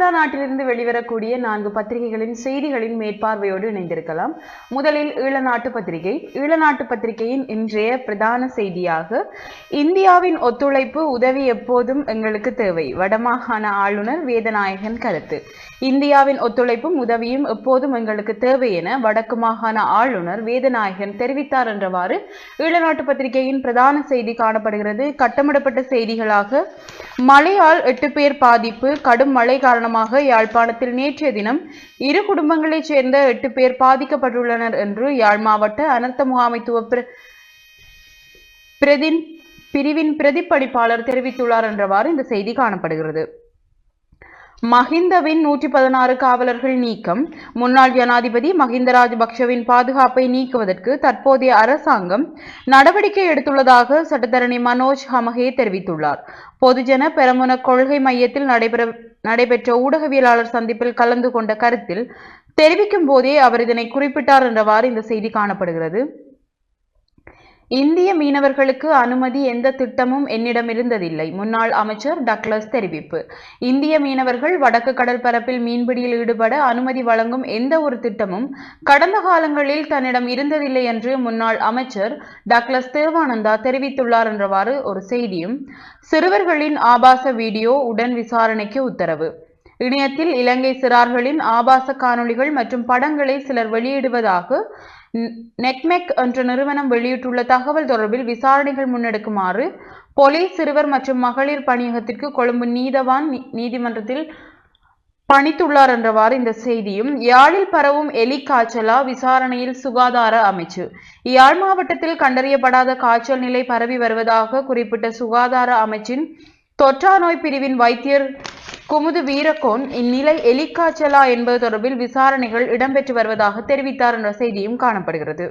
வளைகுடா நாட்டிலிருந்து வெளிவரக்கூடிய நான்கு பத்திரிகைகளின் செய்திகளின் மேற்பார்வையோடு இணைந்திருக்கலாம். முதலில் ஈழநாட்டு பத்திரிகை. ஈழநாட்டு பத்திரிகையின் இன்றைய பிரதான செய்தியாக இந்தியாவின் ஒத்துழைப்பு உதவி எப்போதும் எங்களுக்கு தேவை. வடமாகாண ஆளுநர் வேதநாயகன் கருத்து. இந்தியாவின் ஒத்துழைப்பும் உதவியும் எப்போதும் எங்களுக்கு தேவை என வடக்கு மாகாண ஆளுநர் வேதநாயகன் தெரிவித்தார் என்றவாறு ஈழநாட்டு பத்திரிகையின் பிரதான செய்தி காணப்படுகிறது. கட்டமிடப்பட்ட செய்திகளாக மழையால் எட்டு பேர் பாதிப்பு கடும் மழை காரணமாக யாழ்ப்பாணத்தில் நேற்றைய தினம் இரு குடும்பங்களைச் சேர்ந்த எட்டு பேர் பாதிக்கப்பட்டுள்ளனர் என்று யாழ் மாவட்ட அனர்த்த முகாமைத்துவ பிர- பிரதின் பிரிவின் பிரதிப்படிப்பாளர் தெரிவித்துள்ளார் என்றவாறு இந்த செய்தி காணப்படுகிறது. மஹிந்தவின் நூற்றி பதினாறு காவலர்கள் நீக்கம். முன்னாள் ஜனாதிபதி மஹிந்த ராஜபக்ஷவின் பாதுகாப்பை நீக்குவதற்கு தற்போதைய அரசாங்கம் நடவடிக்கை எடுத்துள்ளதாக சட்டத்தரணி மனோஜ் ஹமகே தெரிவித்துள்ளார். பொதுஜன பெரமுன கொள்கை மையத்தில் நடைபெற நடைபெற்ற ஊடகவியலாளர் சந்திப்பில் கலந்து கொண்ட கருத்தில் தெரிவிக்கும் போதே அவர் இதனை குறிப்பிட்டார் என்றவாறு இந்த செய்தி காணப்படுகிறது. இந்திய மீனவர்களுக்கு அனுமதி எந்த திட்டமும் என்னிடம் இருந்ததில்லை முன்னாள் அமைச்சர் டக்ளஸ் தெரிவிப்பு. இந்திய மீனவர்கள் வடக்கு கடற்பரப்பில் மீன்பிடியில் ஈடுபட அனுமதி வழங்கும் எந்த ஒரு திட்டமும் கடந்த காலங்களில் தன்னிடம் இருந்ததில்லை என்று முன்னாள் அமைச்சர் டக்ளஸ் தேவானந்தா தெரிவித்துள்ளார் என்றவாறு ஒரு செய்தியும் சிறுவர்களின் ஆபாச வீடியோ உடன் விசாரணைக்கு உத்தரவு. இணையத்தில் இலங்கை சிறார்களின் ஆபாச காணொளிகள் மற்றும் படங்களை சிலர் வெளியிடுவதாக நெட்மெக் என்ற நிறுவனம் வெளியிட்டுள்ள தகவல் தொடர்பில் விசாரணைகள் முன்னெடுக்குமாறு போலீஸ் சிறுவர் மற்றும் மகளிர் பணியகத்திற்கு கொழும்பு நீதவான் நீதிமன்றத்தில் பணித்துள்ளார் என்றவாறு இந்த செய்தியும் யாழில் பரவும் எலி காய்ச்சலா விசாரணையில் சுகாதார அமைச்சு. யாழ் மாவட்டத்தில் கண்டறியப்படாத காய்ச்சல் நிலை பரவி வருவதாக குறிப்பிட்ட சுகாதார அமைச்சின் தொற்றா நோய் பிரிவின் வைத்தியர் குமுது வீரகோன் இந்நிலை எலிக்காய்ச்சலா என்பது தொடர்பில் விசாரணைகள் இடம்பெற்று வருவதாக தெரிவித்தார் என்ற செய்தியும் காணப்படுகிறது.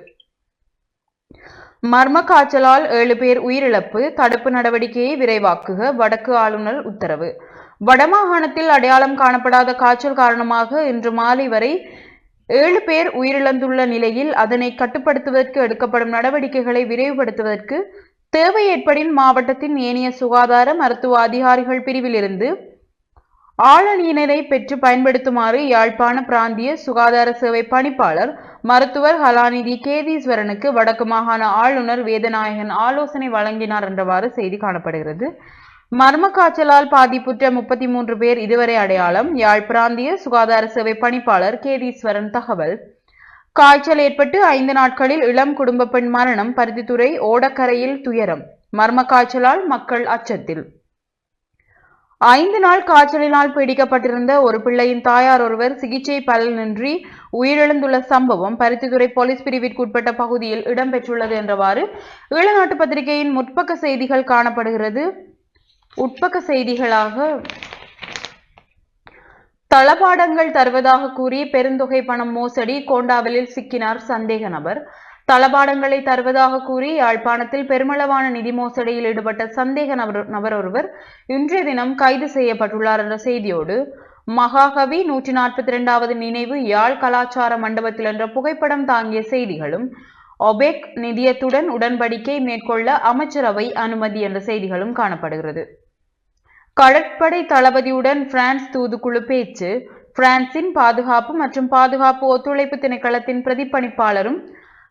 மர்ம காய்ச்சலால் ஏழு பேர் உயிரிழப்பு தடுப்பு நடவடிக்கையை விரைவாக்குக வடக்கு ஆளுநர் உத்தரவு. வடமாகாணத்தில் அடையாளம் காணப்படாத காய்ச்சல் காரணமாக இன்று மாலை வரை ஏழு பேர் உயிரிழந்துள்ள நிலையில் அதனை கட்டுப்படுத்துவதற்கு எடுக்கப்படும் நடவடிக்கைகளை விரைவுபடுத்துவதற்கு தேவை ஏற்படின் மாவட்டத்தின் ஏனைய சுகாதார மருத்துவ அதிகாரிகள் பிரிவிலிருந்து ஆளணியினரை பெற்று பயன்படுத்துமாறு யாழ்ப்பாண பிராந்திய சுகாதார சேவை பணிப்பாளர் மருத்துவர் ஹலாநிதி கேதீஸ்வரனுக்கு வடக்கு மாகாண ஆளுநர் வேதநாயகன் ஆலோசனை வழங்கினார் என்றவாறு செய்தி காணப்படுகிறது. மர்ம காய்ச்சலால் பாதிப்புற்ற முப்பத்தி மூன்று பேர் இதுவரை அடையாளம் யாழ் பிராந்திய சுகாதார சேவை பணிப்பாளர் கேதீஸ்வரன் தகவல். காய்ச்சல் ஏற்பட்டு ஐந்து நாட்களில் இளம் குடும்ப பெண் மரணம் பருத்தித்துறை ஓடக்கரையில் துயரம் மர்ம காய்ச்சலால் மக்கள் அச்சத்தில். ஐந்து நாள் காய்ச்சலினால் பீடிக்கப்பட்டிருந்த ஒரு பிள்ளையின் தாயார் ஒருவர் சிகிச்சை பலனின்றி உயிரிழந்துள்ள சம்பவம் பருத்தித்துறை போலீஸ் பிரிவிற்குட்பட்ட பகுதியில் இடம்பெற்றுள்ளது என்றவாறு ஈழநாட்டு பத்திரிகையின் முற்பக்க செய்திகள் காணப்படுகிறது. உட்பக்க செய்திகளாக தளபாடங்கள் தருவதாக கூறி பெருந்தொகை பணம் மோசடி கோண்டாவலில் சிக்கினார் சந்தேக நபர். தளபாடங்களை தருவதாக கூறி யாழ்ப்பாணத்தில் பெருமளவான நிதி மோசடியில் ஈடுபட்ட சந்தேக நபர் நபர் ஒருவர் இன்றைய தினம் கைது செய்யப்பட்டுள்ளார் என்ற செய்தியோடு மகாகவி நூற்றி நாற்பத்தி இரண்டாவது நினைவு யாழ் கலாச்சார மண்டபத்தில் என்ற புகைப்படம் தாங்கிய செய்திகளும் ஒபெக் நிதியத்துடன் உடன்படிக்கை மேற்கொள்ள அமைச்சரவை அனுமதி என்ற செய்திகளும் காணப்படுகிறது. கடற்படை தளபதியுடன் பிரான்ஸ் தூதுக்குழு பேச்சு பிரான்சின் பாதுகாப்பு மற்றும் பாதுகாப்பு ஒத்துழைப்பு திணைக்களத்தின் பிரதிப்பணிப்பாளரும்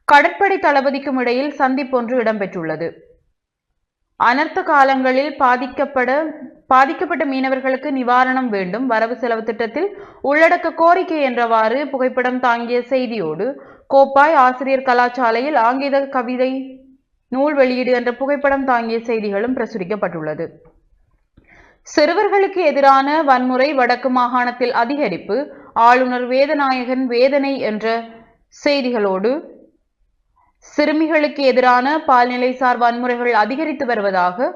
கடற்படை தளபதிக்கும் இடையில் சந்திப்பொன்று இடம்பெற்றுள்ளது. அனர்த்த காலங்களில் பாதிக்கப்பட பாதிக்கப்பட்ட மீனவர்களுக்கு நிவாரணம் வேண்டும். வரவு செலவு திட்டத்தில் உள்ளடக்க கோரிக்கை என்றவாறு புகைப்படம் தாங்கிய செய்தியோடு கோப்பாய் ஆசிரியர் கலாசாலையில் ஆங்கில கவிதை நூல் வெளியீடு என்ற புகைப்படம் தாங்கிய செய்திகளும் பிரசுரிக்கப்பட்டுள்ளது. சிறுவர்களுக்கு எதிரான வன்முறை வடக்கு மாகாணத்தில் அதிகரிப்பு ஆளுநர் வேதநாயகன் வேதனை என்ற செய்திகளோடு சிறுமிகளுக்கு எதிரான பால்நிலைசார் வன்முறைகள் அதிகரித்து வருவதாக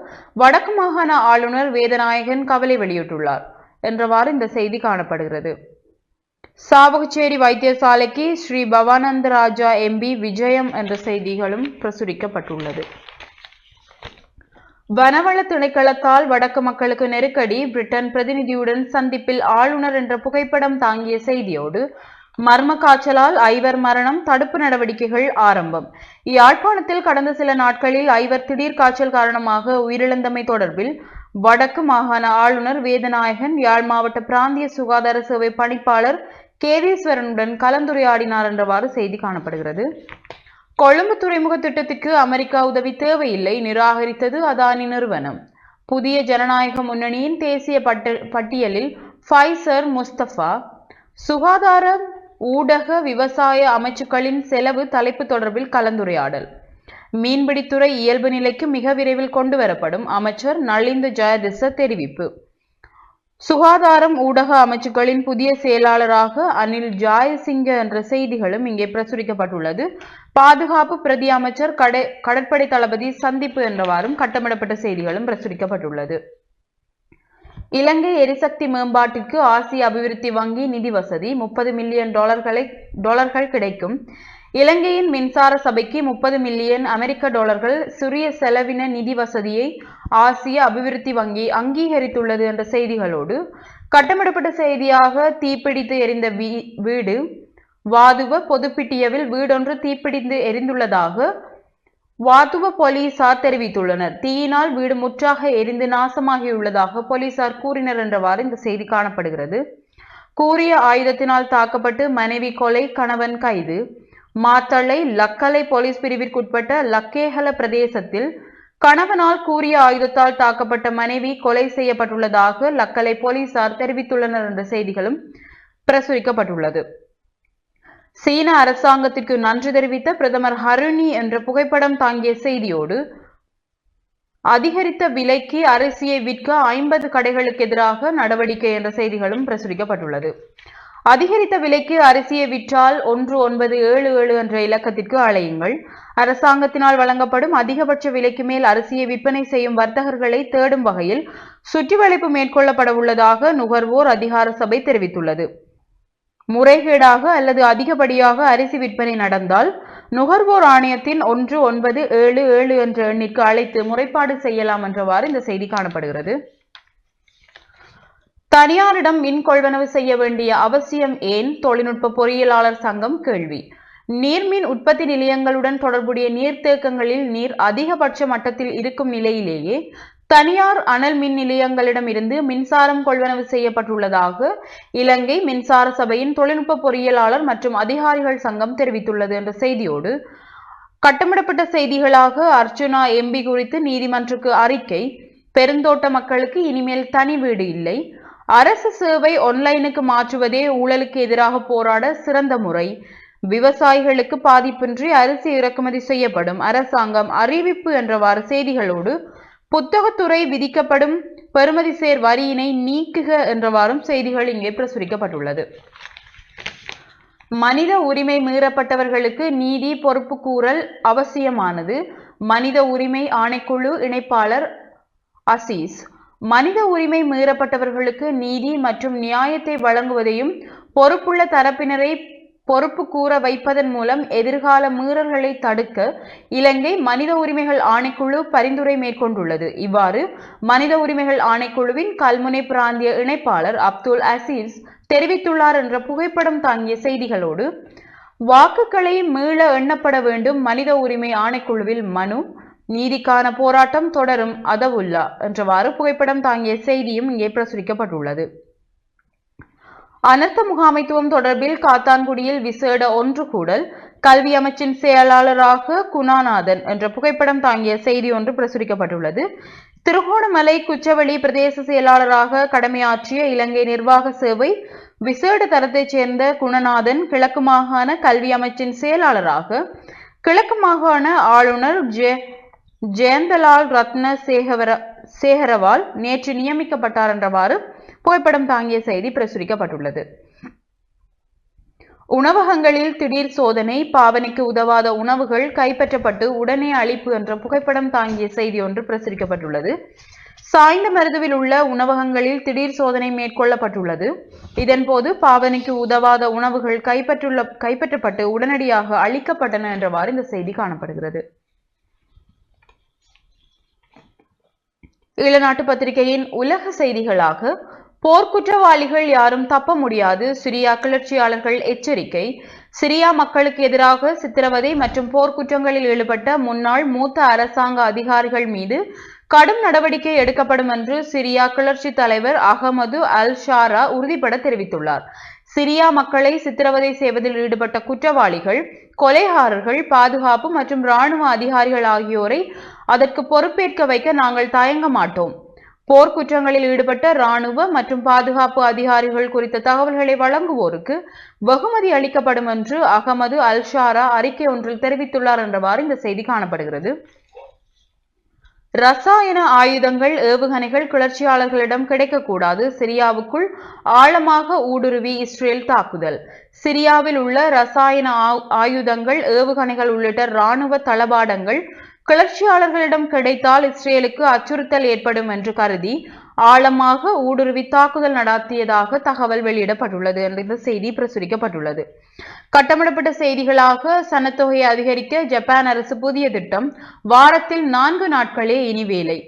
வடக்கு மாகாண ஆளுநர் வேதநாயகன் கவலை வெளியிட்டுள்ளார் என்றவாறு இந்த செய்தி காணப்படுகிறது. சாவகச்சேரி வைத்தியசாலைக்கு ஸ்ரீ பவானந்தராஜா எம்பி விஜயம் என்ற செய்திகளும் பிரசுரிக்கப்பட்டுள்ளது. வனவள திணைக்களத்தால் வடக்கு மக்களுக்கு நெருக்கடி பிரிட்டன் பிரதிநிதியுடன் சந்திப்பில் ஆளுநர் என்ற புகைப்படம் தாங்கிய செய்தியோடு மர்ம காய்ச்சலால் ஐவர் மரணம் தடுப்பு நடவடிக்கைகள் ஆரம்பம். யாழ்ப்பாணத்தில் கடந்த சில நாட்களில் ஐவர் திடீர் காய்ச்சல் காரணமாக உயிரிழந்தமை தொடர்பில் வடக்கு மாகாண ஆளுநர் வேதநாயகன் யாழ் மாவட்ட பிராந்திய சுகாதார சேவை பணிப்பாளர் கேதீஸ்வரனுடன் கலந்துரையாடினார் என்றவாறு செய்தி காணப்படுகிறது. கொழும்பு துறைமுக திட்டத்திற்கு அமெரிக்கா உதவி தேவையில்லை நிராகரித்தது அதானி நிறுவனம். புதிய ஜனநாயக முன்னணியின் தேசிய பட்ட பட்டியலில் ஃபைசர் முஸ்தபா சுகாதார ஊடக விவசாய அமைச்சுக்களின் செலவு தலைப்பு தொடர்பில் கலந்துரையாடல். மீன்பிடித்துறை இயல்பு நிலைக்கு மிக விரைவில் கொண்டு வரப்படும் அமைச்சர் நளிந்த ஜெயதிச தெரிவிப்பு. சுகாதாரம் ஊடக அமைச்சுக்களின் புதிய செயலாளராக அனில் ஜாயசிங்க என்ற செய்திகளும் இங்கே பிரசுரிக்கப்பட்டுள்ளது. பாதுகாப்பு பிரதி அமைச்சர் கடை கடற்படை தளபதி சந்திப்பு என்றவாறும் கட்டமிடப்பட்ட செய்திகளும் பிரசுரிக்கப்பட்டுள்ளது. இலங்கை எரிசக்தி மேம்பாட்டிற்கு ஆசிய அபிவிருத்தி வங்கி நிதி வசதி முப்பது மில்லியன் டாலர்களை டாலர்கள் கிடைக்கும். இலங்கையின் மின்சார சபைக்கு முப்பது மில்லியன் அமெரிக்க டாலர்கள் சிறிய செலவின நிதி வசதியை ஆசிய அபிவிருத்தி வங்கி அங்கீகரித்துள்ளது என்ற செய்திகளோடு கட்டமிடப்பட்ட செய்தியாக தீப்பிடித்து எரிந்த வீ- வீடு வாதுவ பொதுப்பிட்டியவில் வீடொன்று தீப்பிடித்து எரிந்துள்ளதாக வாத்துவ போலீசார் தெரிவித்துள்ளனர். தீயினால் வீடு முற்றாக எரிந்து நாசமாகியுள்ளதாக போலீசார் கூறினர் என்றவாறு இந்த செய்தி காணப்படுகிறது. கூறிய ஆயுதத்தினால் தாக்கப்பட்டு மனைவி கொலை கணவன் கைது. மாத்தளை லக்கலை போலீஸ் பிரிவிற்குட்பட்ட லக்கேகல பிரதேசத்தில் கணவனால் கூறிய ஆயுதத்தால் தாக்கப்பட்ட மனைவி கொலை செய்யப்பட்டுள்ளதாக லக்கலை போலீசார் தெரிவித்துள்ளனர் என்ற செய்திகளும் பிரசுரிக்கப்பட்டுள்ளது. சீன அரசாங்கத்திற்கு நன்றி தெரிவித்த பிரதமர் ஹருணி என்ற புகைப்படம் தாங்கிய செய்தியோடு அதிகரித்த விலைக்கு அரிசியை விற்க ஐம்பது கடைகளுக்கு எதிராக நடவடிக்கை என்ற செய்திகளும் பிரசுரிக்கப்பட்டுள்ளது. அதிகரித்த விலைக்கு அரிசியை விற்றால் ஒன்று ஒன்பது ஏழு ஏழு என்ற இலக்கத்திற்கு அழையுங்கள் அரசாங்கத்தினால் வழங்கப்படும் அதிகபட்ச விலைக்கு மேல் அரிசியை விற்பனை செய்யும் வர்த்தகர்களை தேடும் வகையில் சுற்றிவளைப்பு மேற்கொள்ளப்பட உள்ளதாக நுகர்வோர் அதிகார சபை தெரிவித்துள்ளது. முறைகேடாக அல்லது அதிகப்படியாக அரிசி விற்பனை நடந்தால் நுகர்வோர் ஆணையத்தின் ஒன்று ஒன்பது ஏழு ஏழு என்ற எண்ணிற்கு அழைத்து முறைப்பாடு செய்யலாம் என்றவாறு இந்த செய்தி காணப்படுகிறது. தனியாரிடம் மின் கொள்வனவு செய்ய வேண்டிய அவசியம் ஏன்? தொழில்நுட்ப பொறியியலாளர் சங்கம் கேள்வி. நீர்மின் உற்பத்தி நிலையங்களுடன் தொடர்புடைய நீர்த்தேக்கங்களில் நீர் அதிகபட்ச மட்டத்தில் இருக்கும் நிலையிலேயே தனியார் அனல் மின் நிலையங்களிடமிருந்து மின்சாரம் கொள்வனவு செய்யப்பட்டுள்ளதாக இலங்கை மின்சார சபையின் தொழில்நுட்ப பொறியியலாளர் மற்றும் அதிகாரிகள் சங்கம் தெரிவித்துள்ளது என்ற செய்தியோடு கட்டமிடப்பட்ட செய்திகளாக அர்ச்சுனா எம்பி குறித்து நீதிமன்றக்கு அறிக்கை பெருந்தோட்ட மக்களுக்கு இனிமேல் தனி வீடு இல்லை அரசு சேவை ஒன்லைனுக்கு மாற்றுவதே ஊழலுக்கு எதிராக போராட சிறந்த முறை. விவசாயிகளுக்கு பாதிப்பின்றி அரிசி இறக்குமதி செய்யப்படும். அரசாங்கம் அறிவிப்பு என்றவாறு செய்திகளோடு புத்தகத்துறை விதிக்கப்படும். பெறுமதி சேர் வரியினை நீக்குக என்றவாறும் செய்திகள் இங்கே பிரசுரிக்கப்பட்டுள்ளது. மனித உரிமை மீறப்பட்டவர்களுக்கு நீதி பொறுப்பு கூறல் அவசியமானது. மனித உரிமை ஆணைக்குழு இணைப்பாளர் அசீஸ் மனித உரிமை மீறப்பட்டவர்களுக்கு நீதி மற்றும் நியாயத்தை வழங்குவதையும் பொறுப்புள்ள தரப்பினரை பொறுப்பு கூற வைப்பதன் மூலம் எதிர்கால மீறல்களை தடுக்க இலங்கை மனித உரிமைகள் ஆணைக்குழு பரிந்துரை மேற்கொண்டுள்ளது. இவ்வாறு மனித உரிமைகள் ஆணைக்குழுவின் கல்முனை பிராந்திய இணைப்பாளர் அப்துல் அசீஸ் தெரிவித்துள்ளார் என்ற புகைப்படம் தாங்கிய செய்திகளோடு வாக்குகளை மீள எண்ணப்பட வேண்டும் மனித உரிமை ஆணைக்குழுவில் மனு நீதிக்கான போராட்டம் தொடரும் அதவுல்லா என்றவாறு புகைப்படம் தாங்கிய செய்தியும் இங்கே பிரசுரிக்கப்பட்டுள்ளது. அனர்த்த முகாமைத்துவம் தொடர்பில் காத்தான்குடியில் விசேட ஒன்று கூடல் கல்வி அமைச்சின் செயலாளராக குணாநாதன் என்ற புகைப்படம் தாங்கிய செய்தி ஒன்று பிரசுரிக்கப்பட்டுள்ளது. திருகோணமலை குச்சவெளி பிரதேச செயலாளராக கடமையாற்றிய இலங்கை நிர்வாக சேவை விசேட தரத்தைச் சேர்ந்த குணநாதன் கிழக்கு மாகாண கல்வி அமைச்சின் செயலாளராக கிழக்கு மாகாண ஆளுநர் ஜெ ஜெயந்தலால் ரத்ன சேகவர சேகரவால் நேற்று நியமிக்கப்பட்டார் என்றவாறு புகைப்படம் தாங்கிய செய்தி பிரசுரிக்கப்பட்டுள்ளது. உணவகங்களில் திடீர் சோதனை பாவனைக்கு உதவாத உணவுகள் கைப்பற்றப்பட்டு உடனே அழிப்பு என்ற புகைப்படம் தாங்கிய செய்தி ஒன்று பிரசுரிக்கப்பட்டுள்ளது. சாய்ந்த மருதுவில் உள்ள உணவகங்களில் திடீர் சோதனை மேற்கொள்ளப்பட்டுள்ளது. இதன்போது பாவனைக்கு உதவாத உணவுகள் கைப்பற்றுள்ள கைப்பற்றப்பட்டு உடனடியாக அழிக்கப்பட்டன என்றவாறு இந்த செய்தி காணப்படுகிறது. ஈழநாட்டு பத்திரிகையின் உலக செய்திகளாக போர்க்குற்றவாளிகள் யாரும் தப்ப முடியாது. சிரியா கிளர்ச்சியாளர்கள் எச்சரிக்கை. சிரியா மக்களுக்கு எதிராக சித்திரவதை மற்றும் போர்க்குற்றங்களில் ஈடுபட்ட முன்னாள் மூத்த அரசாங்க அதிகாரிகள் மீது கடும் நடவடிக்கை எடுக்கப்படும் என்று சிரியா கிளர்ச்சி தலைவர் அகமது அல் ஷாரா உறுதிபட தெரிவித்துள்ளார். சிரியா மக்களை சித்திரவதை செய்வதில் ஈடுபட்ட குற்றவாளிகள் கொலைகாரர்கள் பாதுகாப்பு மற்றும் இராணுவ அதிகாரிகள் ஆகியோரை அதற்கு பொறுப்பேற்க வைக்க நாங்கள் தயங்க மாட்டோம். போர்க்குற்றங்களில் ஈடுபட்ட இராணுவ மற்றும் பாதுகாப்பு அதிகாரிகள் குறித்த தகவல்களை வழங்குவோருக்கு வெகுமதி அளிக்கப்படும் என்று அகமது அல்ஷாரா அறிக்கை ஒன்றில் தெரிவித்துள்ளார் என்றவாறு இந்த செய்தி காணப்படுகிறது. ரசாயன ஆயுதங்கள் ஏவுகணைகள் கிளர்ச்சியாளர்களிடம் கிடைக்கக்கூடாது. சிரியாவுக்குள் ஆழமாக ஊடுருவி இஸ்ரேல் தாக்குதல். சிரியாவில் உள்ள ரசாயன ஆ- ஆயுதங்கள் ஏவுகணைகள் உள்ளிட்ட இராணுவ தளபாடங்கள் கிளர்ச்சியாளர்களிடம் கிடைத்தால் இஸ்ரேலுக்கு அச்சுறுத்தல் ஏற்படும் என்று கருதி ஆழமாக ஊடுருவி தாக்குதல் நடத்தியதாக தகவல் வெளியிடப்பட்டுள்ளது என்ற இந்த செய்தி பிரசுரிக்கப்பட்டுள்ளது. கட்டமிடப்பட்ட செய்திகளாக சனத்தொகையை அதிகரிக்க ஜப்பான் அரசு புதிய திட்டம் வாரத்தில் நான்கு நாட்களே இனி வேலை.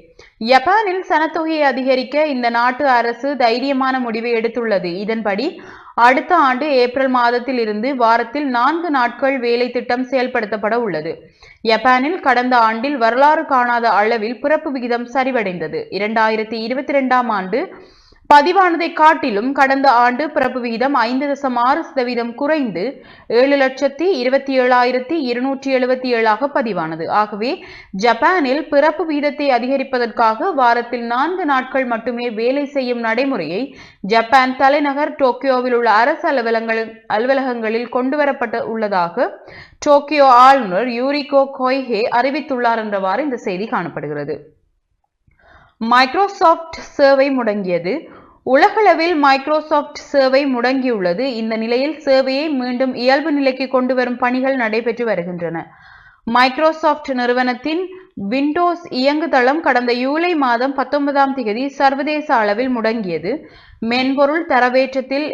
ஜப்பானில் சனத்தொகையை அதிகரிக்க இந்த நாட்டு அரசு தைரியமான முடிவை எடுத்துள்ளது. இதன்படி அடுத்த ஆண்டு ஏப்ரல் மாதத்தில் இருந்து வாரத்தில் நான்கு நாட்கள் வேலை திட்டம் செயல்படுத்தப்பட உள்ளது. ஜப்பானில் கடந்த ஆண்டில் வரலாறு காணாத அளவில் பிறப்பு விகிதம் சரிவடைந்தது. இரண்டாயிரத்தி இருபத்தி இரண்டாம் ஆண்டு பதிவானதை காட்டிலும் கடந்த ஆண்டு பிறப்பு விகிதம் ஐந்து தசம் ஆறு சதவீதம் குறைந்து ஏழு லட்சத்தி இருபத்தி ஏழாயிரத்தி இருநூற்றி எழுபத்தி ஏழாக பதிவானது. ஆகவே ஜப்பானில் பிறப்பு வீதத்தை அதிகரிப்பதற்காக வாரத்தில் நான்கு நாட்கள் மட்டுமே வேலை செய்யும் நடைமுறையை ஜப்பான் தலைநகர் டோக்கியோவில் உள்ள அரசு அலுவலங்கள் அலுவலகங்களில் கொண்டுவரப்பட்டு உள்ளதாக டோக்கியோ ஆளுநர் யூரிகோ கொய்ஹே அறிவித்துள்ளார் என்றவாறு இந்த செய்தி காணப்படுகிறது. மைக்ரோசாஃப்ட் சேவை முடங்கியது உலகளவில் மைக்ரோசாஃப்ட் சேவை முடங்கியுள்ளது. இந்த நிலையில் சேவையை மீண்டும் இயல்பு நிலைக்கு கொண்டு வரும் பணிகள் நடைபெற்று வருகின்றன. மைக்ரோசாஃப்ட் நிறுவனத்தின் விண்டோஸ் இயங்குதளம் கடந்த ஜூலை மாதம் பத்தொன்பதாம் தேதி சர்வதேச அளவில் முடங்கியது. மென்பொருள் தரவேற்றத்தில்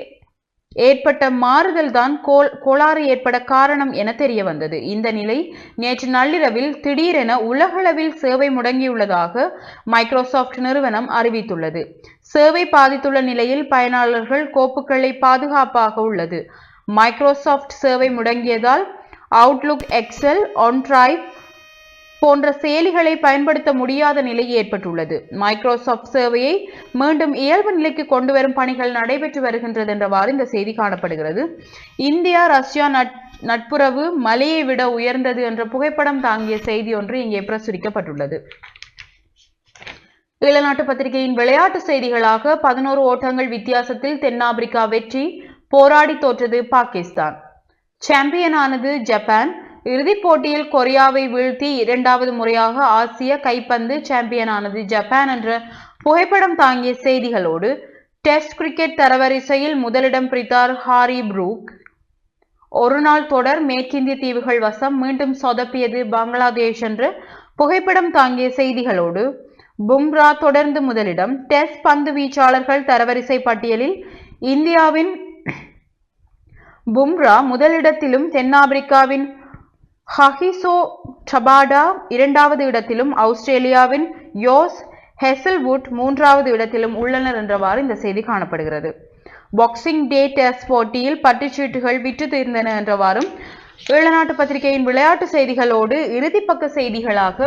ஏற்பட்ட மாறுதல் தான் கோல் கோளாறு ஏற்பட காரணம் என தெரிய வந்தது. இந்த நிலை நேற்று நள்ளிரவில் திடீரென உலகளவில் சேவை முடங்கியுள்ளதாக மைக்ரோசாஃப்ட் நிறுவனம் அறிவித்துள்ளது. சேவை பாதித்துள்ள நிலையில் பயனாளர்கள் கோப்புகளை பாதுகாப்பாக உள்ளது. மைக்ரோசாஃப்ட் சேவை முடங்கியதால் அவுட்லுக் எக்ஸல் ஒன்ட்ரைவ் போன்ற செயலிகளை பயன்படுத்த முடியாத நிலை ஏற்பட்டுள்ளது. மைக்ரோசாஃப்ட் சேவையை மீண்டும் இயல்பு நிலைக்கு கொண்டு வரும் பணிகள் நடைபெற்று வருகின்றது என்றவாறு இந்த செய்தி காணப்படுகிறது. இந்தியா ரஷ்யா நட் நட்புறவு மலையை விட உயர்ந்தது என்ற புகைப்படம் தாங்கிய செய்தி ஒன்று இங்கே பிரசுரிக்கப்பட்டுள்ளது. இளநாட்டு பத்திரிகையின் விளையாட்டு செய்திகளாக பதினோரு ஓட்டங்கள் வித்தியாசத்தில் தென்னாப்பிரிக்கா வெற்றி போராடி தோற்றது பாகிஸ்தான். சாம்பியனானது ஜப்பான். இறுதிப் போட்டியில் கொரியாவை வீழ்த்தி இரண்டாவது முறையாக ஆசிய கைப்பந்து சாம்பியனானது ஜப்பான் என்ற புகைப்படம் தாங்கிய செய்திகளோடு டெஸ்ட் கிரிக்கெட் தரவரிசையில் முதலிடம் பிடித்தார் ஹாரி ப்ரூக். ஒருநாள் தொடர் மேற்கிந்திய தீவுகள் வசம் மீண்டும் சொதப்பியது பங்களாதேஷ் என்று புகைப்படம் தாங்கிய செய்திகளோடு பும்ரா தொடர்ந்து முதலிடம். டெஸ்ட் பந்து வீச்சாளர்கள் தரவரிசை பட்டியலில் இந்தியாவின் பும்ரா முதலிடத்திலும் தென்னாப்பிரிக்காவின் ஹஹிசோ டபாடா இரண்டாவது இடத்திலும் ஆஸ்திரேலியாவின் யோஸ் ஹெசல்வுட் மூன்றாவது இடத்திலும் உள்ளனர் என்றவாறு இந்த செய்தி காணப்படுகிறது. பாக்ஸிங் டே டெஸ்ட் போட்டியில் பட்டுச்சீட்டுகள் விற்று தீர்ந்தன என்றவாறும் ஈழநாட்டு பத்திரிகையின் விளையாட்டு செய்திகளோடு இறுதிப்பக்க செய்திகளாக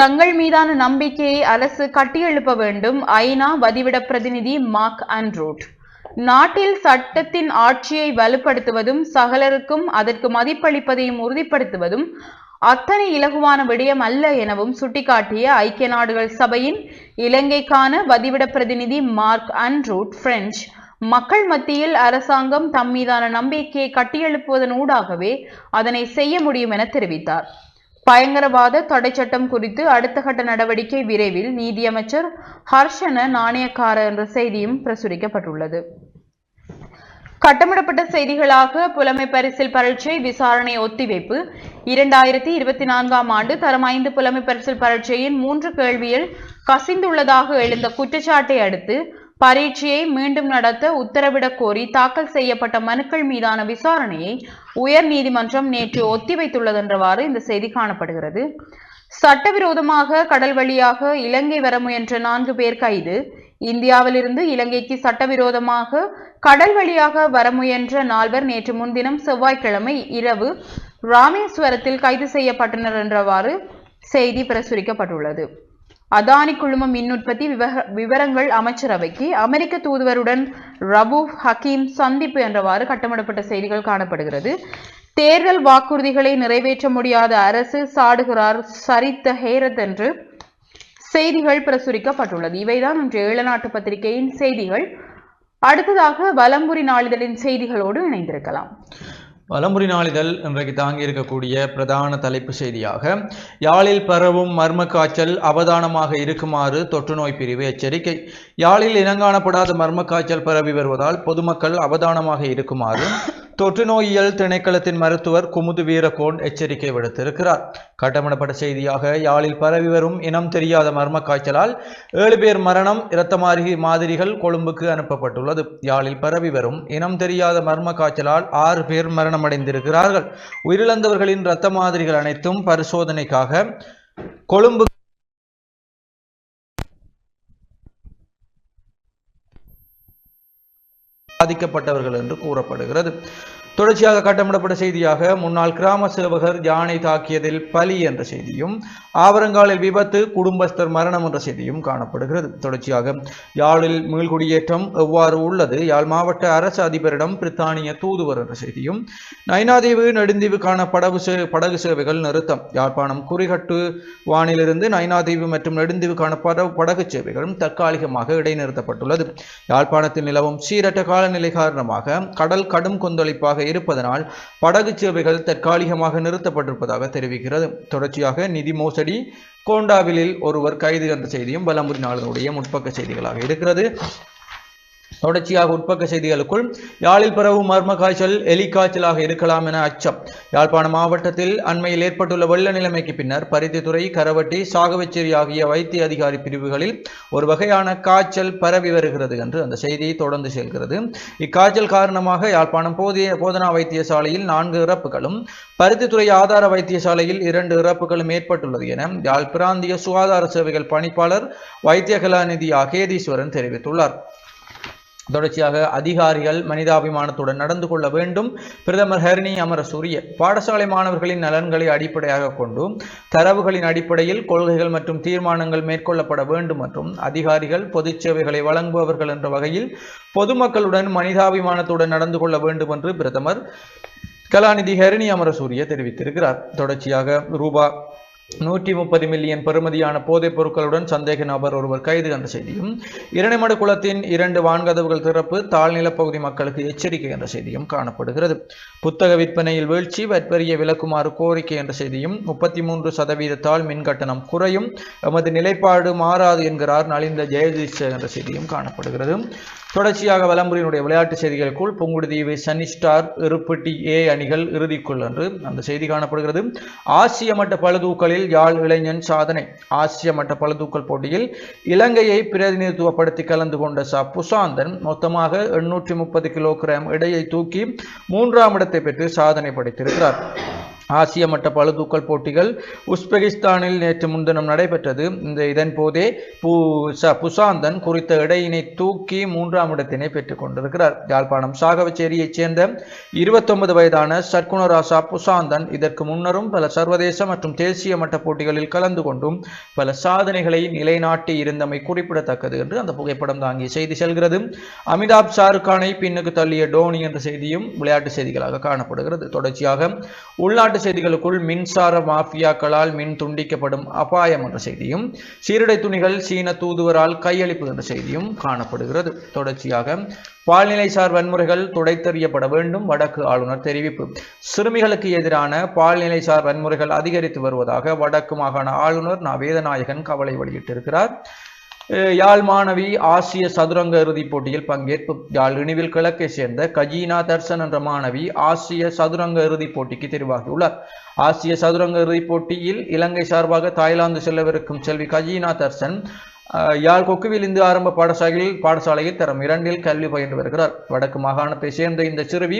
தங்கள் மீதான நம்பிக்கையை அரசு கட்டியெழுப்ப வேண்டும். ஐநா வதிவிட பிரதிநிதி மார்க் அண்ட்ரூட் நாட்டில் சட்டத்தின் ஆட்சியை வலுப்படுத்துவதும் சகலருக்கும் அதற்கு மதிப்பளிப்பதையும் உறுதிப்படுத்துவதும் அத்தனை இலகுவான விடயம் அல்ல எனவும் சுட்டிக்காட்டிய ஐக்கிய நாடுகள் சபையின் இலங்கைக்கான வதிவிட பிரதிநிதி மார்க் அண்ட்ரூட் பிரெஞ்சு மக்கள் மத்தியில் அரசாங்கம் தம் மீதான நம்பிக்கையை கட்டியெழுப்புவதன் ஊடாகவே அதனை செய்ய முடியும் என தெரிவித்தார். பயங்கரவாத தடை சட்டம் குறித்து அடுத்த கட்ட நடவடிக்கை விரைவில் நீதியமைச்சர் ஹர்ஷன நாணயக்கார என்ற செய்தியும் பிரசுரிக்கப்பட்டுள்ளது. கட்டமிடப்பட்ட செய்திகளாக புலமை பரிசில் பரீட்சை விசாரணை ஒத்திவைப்பு. இரண்டாயிரத்தி இருபத்தி நான்காம் ஆண்டு தரம் ஐந்து புலமை பரிசில் பரீட்சையின் மூன்று கேள்வியில் கசிந்துள்ளதாக எழுந்த குற்றச்சாட்டை அடுத்து பரீட்சையை மீண்டும் நடத்த உத்தரவிடக் கோரி தாக்கல் செய்யப்பட்ட மனுக்கள் மீதான விசாரணையை உயர் நீதிமன்றம் நேற்று ஒத்திவைத்துள்ளதென்றவாறு இந்த செய்தி காணப்படுகிறது. சட்டவிரோதமாக கடல் வழியாக இலங்கை வர முயன்ற நான்கு பேர் கைது. இந்தியாவிலிருந்து இலங்கைக்கு சட்டவிரோதமாக கடல் வழியாக வர முயன்ற நால்வர் நேற்று முன்தினம் செவ்வாய்க்கிழமை இரவு ராமேஸ்வரத்தில் கைது செய்யப்பட்டனர் என்றவாறு செய்தி பிரசுரிக்கப்பட்டுள்ளது. அதானி குழும மின் உற்பத்தி விவக- விவரங்கள் அமைச்சரவைக்கு அமெரிக்க தூதுவருடன் ரபூப் ஹக்கீம் சந்திப்பு என்றவாறு கட்டமிடப்பட்ட செய்திகள் காணப்படுகிறது. தேர்தல் வாக்குறுதிகளை நிறைவேற்ற முடியாத அரசு சாடுகிறார் சரித்த ஹேரத் என்று செய்திகள் பிரசுரிக்கப்பட்டுள்ளது. இவைதான் இன்று ஏழநாட்டு பத்திரிகையின் செய்திகள். அடுத்ததாக வலம்புரி நாளிதழின் செய்திகளோடு இணைந்திருக்கலாம். வலம்புரி நாளிதழ் இன்றைக்கு தாங்கி இருக்கக்கூடிய பிரதான தலைப்பு செய்தியாக யாழில் பரவும் மர்ம காய்ச்சல் அவதானமாக இருக்குமாறு தொற்றுநோய் பிரிவு எச்சரிக்கை. யாழில் இனங்காணப்படாத மர்ம காய்ச்சல் பரவி வருவதால் பொதுமக்கள் அவதானமாக இருக்குமாறு தொற்று நோயியல் திணைக்களத்தின் மருத்துவர் குமுது வீரகோன் எச்சரிக்கை விடுத்திருக்கிறார். கட்டமிடப்பட்ட செய்தியாக யாழில் பரவி வரும் இனம் தெரியாத மர்ம காய்ச்சலால் ஏழு பேர் மரணம் இரத்த மாதிரிகள் கொழும்புக்கு அனுப்பப்பட்டுள்ளது. யாழில் பரவி வரும் இனம் தெரியாத மர்ம காய்ச்சலால் ஆறு பேர் மரணமடைந்திருக்கிறார்கள். உயிரிழந்தவர்களின் இரத்த மாதிரிகள் அனைத்தும் பரிசோதனைக்காக கொழும்பு பாதிக்கப்பட்டவர்கள் என்று கூறப்படுகிறது. தொடர்ச்சியாக கட்டமிடப்பட்ட செய்தியாக முன்னாள் கிராம சேவகர் யானை தாக்கியதில் பலி என்ற செய்தியும் ஆவரங்காலில் விபத்து குடும்பஸ்தர் மரணம் என்ற செய்தியும் காணப்படுகிறது. தொடர்ச்சியாக யாழில் மீள்குடியேற்றம் எவ்வாறு உள்ளது? யாழ் மாவட்ட அரசு அதிபரிடம் பிரித்தானிய தூதுவர் என்ற செய்தியும் நைனாதீவு நெடுந்தீவுக்கான படகு சே படகு சேவைகள் நிறுத்தம். யாழ்ப்பாணம் குறிகட்டு வானிலிருந்து நைனாதீவு மற்றும் நெடுந்தீவுக்கான பட படகு சேவைகளும் தற்காலிகமாக இடைநிறுத்தப்பட்டுள்ளது. யாழ்ப்பாணத்தில் நிலவும் சீரற்ற காலநிலை காரணமாக கடல் கடும் கொந்தளிப்பாக இருப்பதனால் படகு சேவைகள் தற்காலிகமாக நிறுத்தப்பட்டிருப்பதாக தெரிவிக்கிறது. தொடர்ச்சியாக நிதி மோசடி கோண்டாவிலில் ஒருவர் கைது என்ற செய்தியும் பலமுறை நாளினுடைய முற்பக்க செய்திகளாக இருக்கிறது. தொடர்ச்சியாக உட்பக்க செய்திகளுக்குள் யாழில் பரவும் மர்ம காய்ச்சல் எலி காய்ச்சலாக இருக்கலாம் என அச்சம். யாழ்ப்பாணம் மாவட்டத்தில் அண்மையில் ஏற்பட்டுள்ள வெள்ள நிலைமைக்கு பின்னர் பருத்தித்துறை கரவட்டி சாகவச்சேரி ஆகிய வைத்திய அதிகாரி பிரிவுகளில் ஒரு வகையான காய்ச்சல் பரவி வருகிறது என்று அந்த செய்தி தொடர்ந்து செல்கிறது. இக்காய்ச்சல் காரணமாக யாழ்ப்பாணம் போதிய போதனா வைத்தியசாலையில் நான்கு இறப்புகளும் பருத்தித்துறை ஆதார வைத்தியசாலையில் இரண்டு இறப்புகளும் ஏற்பட்டுள்ளது என யாழ் பிராந்திய சுகாதார சேவைகள் பணிப்பாளர் வைத்திய கலாநிதி அகேதீஸ்வரன் தெரிவித்துள்ளார். தொடர்ச்சியாக அதிகாரிகள் மனிதாபிமானத்துடன் நடந்து கொள்ள வேண்டும். பிரதமர் ஹரணி அமரசூரிய பாடசாலை மாணவர்களின் நலன்களை அடிப்படையாக கொண்டு தரவுகளின் அடிப்படையில் கொள்கைகள் மற்றும் தீர்மானங்கள் மேற்கொள்ளப்பட வேண்டும் மற்றும் அதிகாரிகள் பொது சேவைகளை வழங்குபவர்கள் என்ற வகையில் பொதுமக்களுடன் மனிதாபிமானத்துடன் நடந்து கொள்ள வேண்டும் என்று பிரதமர் கலாநிதி ஹரணி அமரசூரிய தெரிவித்திருக்கிறார். தொடர்ச்சியாக ரூபா நூற்றி முப்பது மில்லியன் பெறுமதியான போதைப் பொருட்களுடன் சந்தேக நபர் ஒருவர் கைது என்ற செய்தியும் இரணைமடு குளத்தின் இரண்டு வான்கதவுகள் திறப்பு தாழ்நிலப்பகுதி மக்களுக்கு எச்சரிக்கை என்ற செய்தியும் காணப்படுகிறது. புத்தக விற்பனையில் வீழ்ச்சி வற்பரிய விலக்குமாறு கோரிக்கை என்ற செய்தியும் முப்பத்தி மூன்று சதவீதத்தால் மின் கட்டணம் குறையும் எமது நிலைப்பாடு மாறாது என்கிறார் நலிந்த ஜெயதீஷ் என்ற செய்தியும் காணப்படுகிறது. தொடர்ச்சியாக வலம்புரியினுடைய விளையாட்டு செய்திகளுக்குள் புங்குடுதீவு சனி ஸ்டார் இருப்பட்டி ஏ அணிகள் இறுதிக்குள் என்று அந்த செய்தி காணப்படுகிறது. ஆசிய மட்ட போட்டிகளில் யாழ் இளைஞன் சாதனை. ஆசிய மட்ட பளுதூக்கல் போட்டியில் இலங்கையை பிரதிநிதித்துவப்படுத்தி கலந்து கொண்ட ச. புசாந்தன் மொத்தமாக எண்ணூற்றி முப்பது கிலோகிராம் இடையை தூக்கி மூன்றாம் இடத்தை பெற்று சாதனை படைத்திருக்கிறார். ஆசிய மட்ட பழுதூக்கல் போட்டிகள் உஸ்பெகிஸ்தானில் நேற்று முன்தினம் நடைபெற்றது. இந்த இதன் போதே பு ச புசாந்தன் குறித்த இடையினை தூக்கி மூன்றாம் இடத்தினை பெற்றுக் கொண்டிருக்கிறார். யாழ்ப்பாணம் சாகவச்சேரியைச் சேர்ந்த இருபத்தொன்பது வயதான சர்க்குணராசா புசாந்தன் இதற்கு முன்னரும் பல சர்வதேச மற்றும் தேசிய மட்ட போட்டிகளில் கலந்து கொண்டும் பல சாதனைகளை நிலைநாட்டி இருந்தமை குறிப்பிடத்தக்கது என்று அந்த புகைப்படம் தாங்கிய செய்தி செல்கிறது. அமிதாப் ஷாருக்கானை பின்னுக்கு தள்ளிய டோனி என்ற செய்தியும் விளையாட்டு செய்திகளாக காணப்படுகிறது. தொடர்ச்சியாக உள்நாட்டு தமிழ்நாடு செய்திகளுக்குள் மின்சார மாஃபியாக்களால் மின் துண்டிக்கப்படும் அபாயம் என்ற செய்தியும் சீருடை துணிகள் சீன தூதுவரால் கையளிப்பு என்ற செய்தியும் காணப்படுகிறது. தொடர்ச்சியாக பால்நிலைசார் வன்முறைகள் துடைத்தறியப்பட வேண்டும் வடக்கு ஆளுநர் தெரிவிப்பு. சிறுமிகளுக்கு எதிரான பால்நிலைசார் வன்முறைகள் அதிகரித்து வருவதாக வடக்கு மாகாண ஆளுநர் நா. வேதநாயகன் கவலை வெளியிட்டிருக்கிறார். யாழ் மாணவி ஆசிய சதுரங்க இறுதிப் போட்டியில் பங்கேற்பு. யாழ் இணிவில் கிழக்கை சேர்ந்த கஜீனா தர்சன் என்ற மாணவி ஆசிய சதுரங்க இறுதிப் போட்டிக்கு தெரிவாகியுள்ளார். ஆசிய சதுரங்க இறுதிப் போட்டியில் இலங்கை சார்பாக தாய்லாந்து செல்லவிருக்கும் செல்வி கஜீனா தர்சன் யாழ் கொக்குவில் இந்து ஆரம்ப பாடசாலையில் பாடசாலையில் தரம் இரண்டில் கல்வி பயின்று வருகிறார். வடக்கு மாகாணத்தை சேர்ந்த இந்த சிறுவி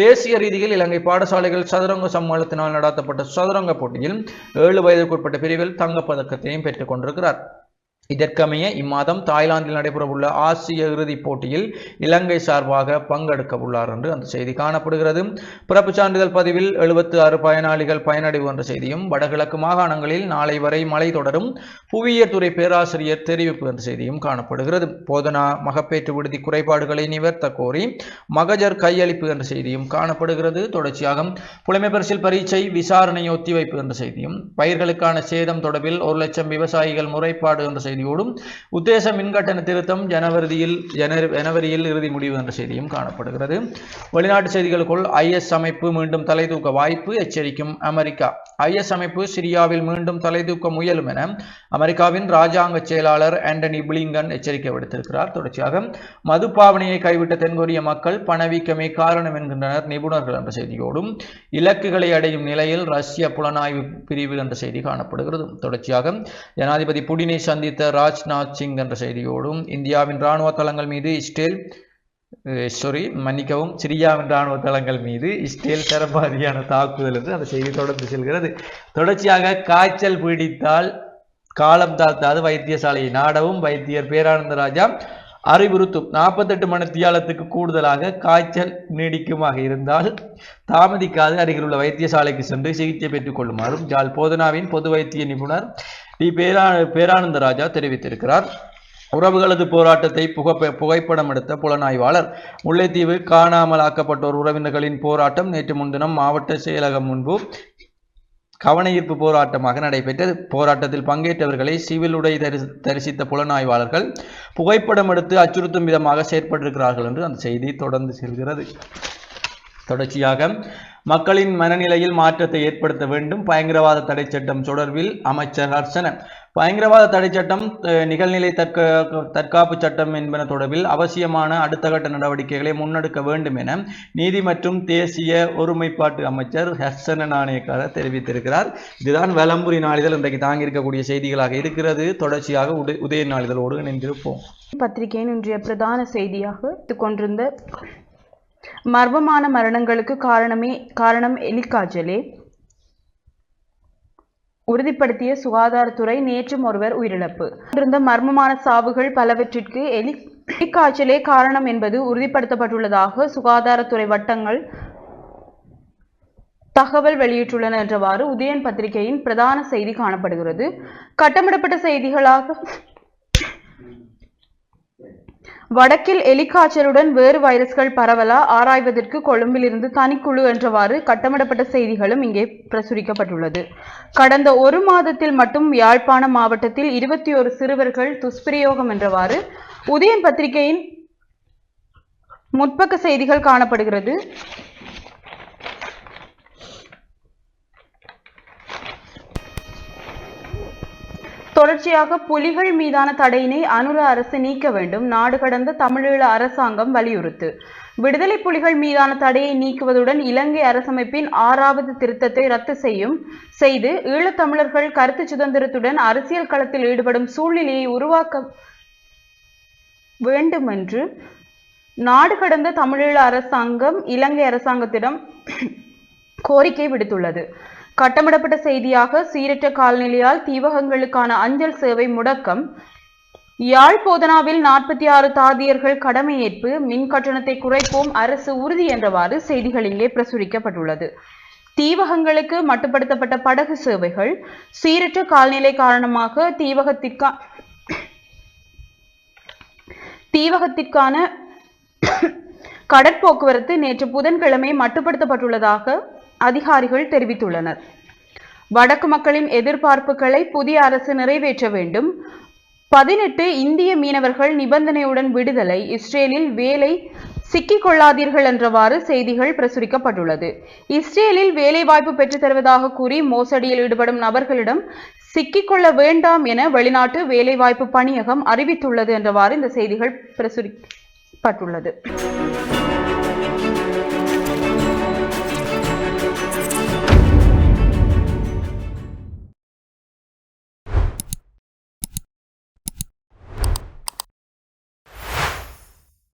தேசிய ரீதியில் இலங்கை பாடசாலைகள் சதுரங்க சம்மேளத்தினால் நடத்தப்பட்ட சதுரங்க போட்டியில் ஏழு வயதுக்குட்பட்ட பிரிவில் தங்கப்பதக்கத்தையும் பெற்றுக் கொண்டிருக்கிறார். இதற்கமைய இம்மாதம் தாய்லாந்தில் நடைபெறவுள்ள ஆசிய இறுதிப் போட்டியில் இலங்கை சார்பாக பங்கெடுக்க உள்ளார் என்று அந்த செய்தி காணப்படுகிறது. பிறப்புச் சான்றிதழ் பதிவில் எழுபத்து ஆறு பயனாளிகள் பயனடைவு என்ற செய்தியும் வடகிழக்கு மாகாணங்களில் நாளை வரை மழை தொடரும் புவியியல் துறை பேராசிரியர் தெரிவிப்பு என்ற செய்தியும் காணப்படுகிறது. போதனா மகப்பேற்று விடுதி குறைபாடுகளை நிவர்த்த கோரி மகஜர் கையளிப்பு என்ற செய்தியும் காணப்படுகிறது. தொடர்ச்சியாக புலமைப்பரிசில் பரீட்சை விசாரணை ஒத்திவைப்பு என்ற செய்தியும் பயிர்களுக்கான சேதம் தொடர்பில் ஒரு லட்சம் விவசாயிகள் முறைப்பாடு என்ற செய்தி செய்தியோடும் உத்தேச மின்கட்டண திருத்தம் ஜனவரியில் ஜனவரியில் இறுதி முடிவு என்ற செய்தியும் காணப்படுகிறது. வெளிநாட்டு செய்திகளுக்குள் ஐஎஸ் அமைப்பு மீண்டும் தலை தூக்க வாய்ப்பு எச்சரிக்கும் அமெரிக்கா. ஐஎஸ் அமைப்பு சிரியாவில் மீண்டும் தலை தூக்க முயலும் என அமெரிக்காவின் ராஜாங்க செயலாளர் ஆண்டனி பிளிங்கன் எச்சரிக்கை விடுத்திருக்கிறார். தொடர்ச்சியாக மதுப்பாவனையை கைவிட்ட தென்கொரிய மக்கள் பணவீக்கமே காரணம் என்கின்றனர் நிபுணர்கள் என்ற செய்தியோடும் இலக்குகளை அடையும் நிலையில் ரஷ்ய புலனாய்வு பிரிவு என்ற செய்தி காணப்படுகிறது. தொடர்ச்சியாக ஜனாதிபதி புடினை சந்தித்த ராஜ்நாத் சிங் என்ற செய்தியோடும் இந்தியாவின் இராணுவ தளங்கள் மீது இஸ்ரேல் சாரி மன்னிக்கவும் சிரியாவின் இராணுவ தளங்கள் மீது இஸ்ரேல் தரப்பாதியான தாக்குதல் என்று அந்த செய்தி தொடர்ந்து செல்கிறது. தொடர்ச்சியாக காய்ச்சல் பீடித்தால் காலம் தாழ்த்தாது. வைத்தியசாலையை நாடவும். வைத்தியர் பேரானந்த ராஜா அறிவுறுத்தும். நாற்பத்தெட்டு மணித்தியாலத்துக்கு கூடுதலாக காய்ச்சல் நீடிக்குமாக இருந்தால் தாமதிக்காது. அருகில் உள்ள வைத்தியசாலைக்கு சென்று சிகிச்சை பெற்றுக் கொள்ளுமாறும். ஜால் போதனாவின் பொது வைத்திய நிபுணர் டி பேரா பேரானந்த ராஜா தெரிவித்திருக்கிறார். உறவுகளது போராட்டத்தை புகை புகைப்படம் எடுத்த புலனாய்வாளர். முல்லைத்தீவு காணாமல் ஆக்கப்பட்டோர் உறவினர்களின் போராட்டம் நேற்று முன்தினம் மாவட்ட செயலகம் முன்பு கவனஈர்ப்பு போராட்டமாக நடைபெற்றது. போராட்டத்தில் பங்கேற்றவர்களை சிவில் உடை தரிசி தரிசித்த புலனாய்வாளர்கள் புகைப்படம் எடுத்து அச்சுறுத்தும் விதமாக செயற்பட்டிருக்கிறார்கள் என்று அந்த செய்தி தொடர்ந்து செல்கிறது. தொடர்ச்சியாக மக்களின் மனநிலையில் மாற்றத்தை ஏற்படுத்த வேண்டும். பயங்கரவாத தடை சட்டம் தொடர்பில் அமைச்சர் ஹர்ஷன. பயங்கரவாத தடை சட்டம் நிகழ்நிலை தற்க தற்காப்பு சட்டம் என்பன தொடர்பில் அவசியமான அடுத்த கட்ட நடவடிக்கைகளை முன்னெடுக்க வேண்டும் என நீதி மற்றும் தேசிய ஒருமைப்பாட்டு அமைச்சர் ஹர்ஷன நாணயக்காரர் தெரிவித்திருக்கிறார். இதுதான் வலம்புரி நாளிதழ் இன்றைக்கு தாங்கியிருக்கக்கூடிய செய்திகளாக இருக்கிறது. தொடர்ச்சியாக உதய உதய நாளிதழோடு இணைந்திருப்போம் பத்திரிகையின் இன்றைய பிரதான செய்தியாக கொண்டிருந்த மர்மமான மரணங்களுக்கு காரணமே காரணம் எலிக்காய்ச்சலே உறுதிப்படுத்திய சுகாதாரத்துறை நேற்றும் ஒருவர் உயிரிழப்பு. இருந்த மர்மமான சாவுகள் பலவற்றிற்கு எலி எலிக்காய்ச்சலே காரணம் என்பது உறுதிப்படுத்தப்பட்டுள்ளதாக சுகாதாரத்துறை வட்டங்கள் தகவல் வெளியிட்டுள்ளன என்றவாறு உதயன் பத்திரிகையின் பிரதான செய்தி காணப்படுகிறது. கட்டமிடப்பட்ட செய்திகளாக வடக்கில் எலிக்காய்ச்சலுடன் வேறு வைரஸ்கள் பரவலா? ஆராய்வதற்கு கொழும்பிலிருந்து தனிக்குழு என்றவாறு கட்டமிடப்பட்ட செய்திகளும் இங்கே பிரசுரிக்கப்பட்டுள்ளது. கடந்த ஒரு மாதத்தில் மட்டும் யாழ்ப்பாண மாவட்டத்தில் இருபத்தி ஒரு சிறுவர்கள் துஷ்பிரயோகம் என்றவாறு உதயம் பத்திரிகையின் முற்பக்க செய்திகள் காணப்படுகிறது. தொடர்ச்சியாக புலிகள் மீதான தடையினை அனுர அரசு நீக்க வேண்டும். நாடு கடந்த தமிழீழ அரசாங்கம் வலியுறுத்து. விடுதலை புலிகள் மீதான தடையை நீக்குவதுடன் இலங்கை அரசமைப்பின் ஆறாவது திருத்தத்தை ரத்து செய்யும் செய்து ஈழத்தமிழர்கள் கருத்து சுதந்திரத்துடன் அரசியல் களத்தில் ஈடுபடும் சூழ்நிலையை உருவாக்க வேண்டும் என்று நாடு கடந்த தமிழீழ அரசாங்கம் இலங்கை அரசாங்கத்திடம் கோரிக்கை விடுத்துள்ளது. கட்டமிடப்பட்ட செய்தியாக சீரற்ற காலநிலையால் தீவகங்களுக்கான அஞ்சல் சேவை முடக்கம். யாழ் போதனாவில் நாற்பத்தி ஆறு தாதியர்கள் கடமையேற்பு மின் கட்டணத்தை குறைப்போம் அரசு உறுதி என்றவாறு செய்திகள் இங்கே பிரசுரிக்கப்பட்டுள்ளது. தீவகங்களுக்கு மட்டுப்படுத்தப்பட்ட படகு சேவைகள் சீரற்ற கால்நிலை காரணமாக தீவகத்திற்கா தீவகத்திற்கான கடற்போக்குவரத்து நேற்று புதன்கிழமை மட்டுப்படுத்தப்பட்டுள்ளதாக அதிகாரிகள் தெரிவித்துள்ளனர். வடக்கு மக்களின் எதிர்பார்ப்புகளை புதிய அரசு நிறைவேற்ற வேண்டும். பதினெட்டு இந்திய மீனவர்கள் நிபந்தனையுடன் விடுதலை இஸ்ரேலில் வேலை சிக்கிக் கொள்ளாதீர்கள் என்றவாறு செய்திகள் பிரசுரிக்கப்பட்டுள்ளது. இஸ்ரேலில் வேலைவாய்ப்பு பெற்றுத் தருவதாக கூறி மோசடியில் ஈடுபடும் நபர்களிடம் சிக்கிக்கொள்ள வேண்டாம் என வெளிநாட்டு வேலைவாய்ப்பு பணியகம் அறிவித்துள்ளது என்றவாறு இந்த செய்திகள் பிரசுரிக்கப்பட்டுள்ளது.